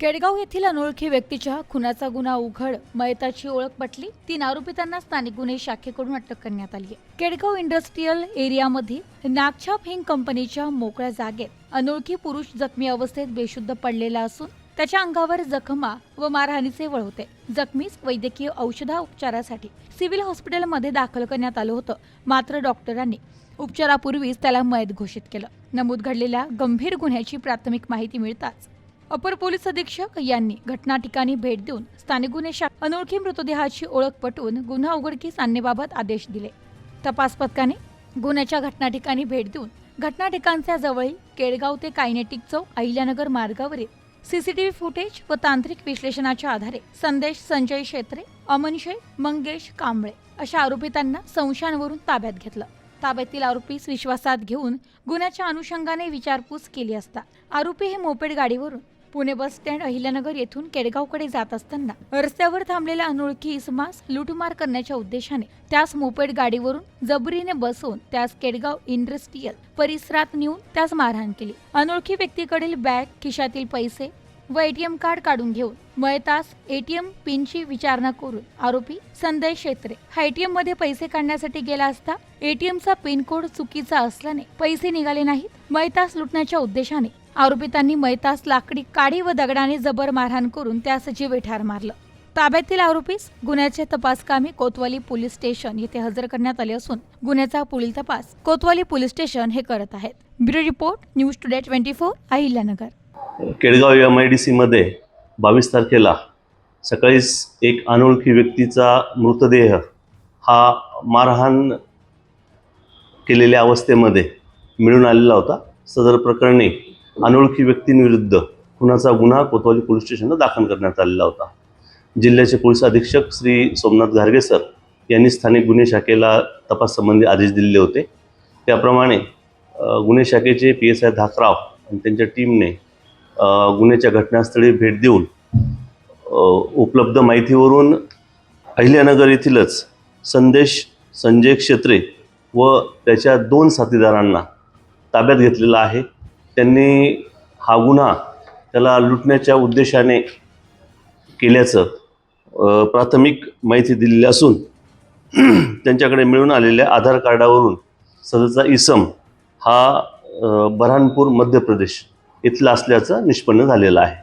केडगाव येथील अनोळखी व्यक्तीच्या खुनाचा गुन्हा उघड मयताची ओळख पटली तीन आरोपितांना स्थानिक गुन्हे शाखेकडून अटक करण्यात आली आहे. केडगाव इंडस्ट्रीयल एरियामध्ये नागछाप हिंग कंपनीच्या मोकळ्या जागेत अनोळखी पुरुष जखमी अवस्थेत बेशुद्ध पडलेला असून त्याच्या अंगावर जखमा व मारहाणीचे वळ होते. जखमीस वैद्यकीय औषधा उपचारासाठी सिव्हिल हॉस्पिटलमध्ये दाखल करण्यात आलं होतं. मात्र डॉक्टरांनी उपचारापूर्वीच त्याला मयत घोषित केलं. नमूद घडलेल्या गंभीर गुन्ह्याची प्राथमिक माहिती मिळताच अपर पोलीस अधीक्षक यांनी घटना ठिकाणी भेट देऊन स्थानिक गुन्हे शाखा अनोळखी मृतदेहाची ओळख पटवून गुन्हा उघडकीस आणण्याबाबत आदेश दिले. तपास पथकाने गुन्ह्याच्या घटना ठिकाणी भेट देऊन घटना ठिकाणच्या जवळील केळगाव ते कायनेटिक चौक अहिल्यानगर मार्गावरील सीसीटीव्ही फुटेज व तांत्रिक विश्लेषणाच्या आधारे संदेश संजय शेत्रे अमन शेख मंगेश कांबळे अशा आरोपितांना संशयांवरून ताब्यात घेतलं. ताब्यातील आरोपीस विश्वासात घेऊन गुन्ह्याच्या अनुषंगाने विचारपूस केली असता आरोपी हे मोपेड गाडीवरून पुणे बस स्टँड अहिल्यानगर येथून केडगावकडे जात असताना रस्त्यावर थांबलेल्या अनोळखी इसमास लुटमार करण्याच्या उद्देशाने त्यास मोपेड गाडीवरून जबरीने बसवून त्यास केडगाव इंडस्ट्रीयल परिसरात नेऊन त्यास मारहाण केली. अनोळखी व्यक्तीकडील बॅग खिशातील पैसे व एटीएम कार्ड काढून घेऊन मयतास एटीएम पिनची विचारणा करून आरोपी संदय क्षेत्रे हा एटीएममध्ये पैसे काढण्यासाठी गेला असता एटीएमचा पिन कोड चुकीचा असल्याने पैसे निघाले नाहीत. मयतास लुटण्याच्या उद्देशाने आरोपितांनी मैतास लाकडी काडी व दगडाने जबर मारहाण करून त्यास जीवे ठार मारलं. ताब्यातील आरोपीस गुन्ह्याचे तपास कामी कोतवाली पोलीस स्टेशन येथे हजर करण्यात आले असून गुन्ह्याचा पुढील तपास कोतवाली पोलीस स्टेशन हे करत आहेत. Bureau report news today twenty four Ahilyanagar. Kedgaon M I D सीमध्ये बावीस तारखेला सकाळीच एक अनोळखी व्यक्तीचा मृतदेह हा मारहाण केलेल्या अवस्थेमध्ये मिळून आलेला होता. सदर प्रकरणी अनोळखी व्यक्तींविरुद्ध खुनाचा गुन्हा कोतवाली पोलीस स्टेशनला दाखल करण्यात आलेला होता. जिल्ह्याचे पोलीस अधीक्षक श्री सोमनाथ घारगे सर यांनी स्थानिक गुन्हे शाखेला तपाससंबंधी आदेश दिलेले होते. त्याप्रमाणे गुन्हे शाखेचे पी एस आय धाकराव आणि त्यांच्या टीमने गुन्ह्याच्या घटनास्थळी भेट देऊन उपलब्ध माहितीवरून अहिल्यानगर येथीलच संदेश संजय क्षेत्रे व त्याच्या दोन साथीदारांना ताब्यात घेतलेला आहे. त्यांनी हा गुन्हा त्याला लुटण्याच्या उद्देशाने केल्याचं प्राथमिक माहिती दिलेली असून त्यांच्याकडे मिळून आलेल्या आधार कार्डावरून सदरचा इसम हा बऱ्हाणपूर मध्य प्रदेश इथला असल्याचं निष्पन्न झालेलं आहे.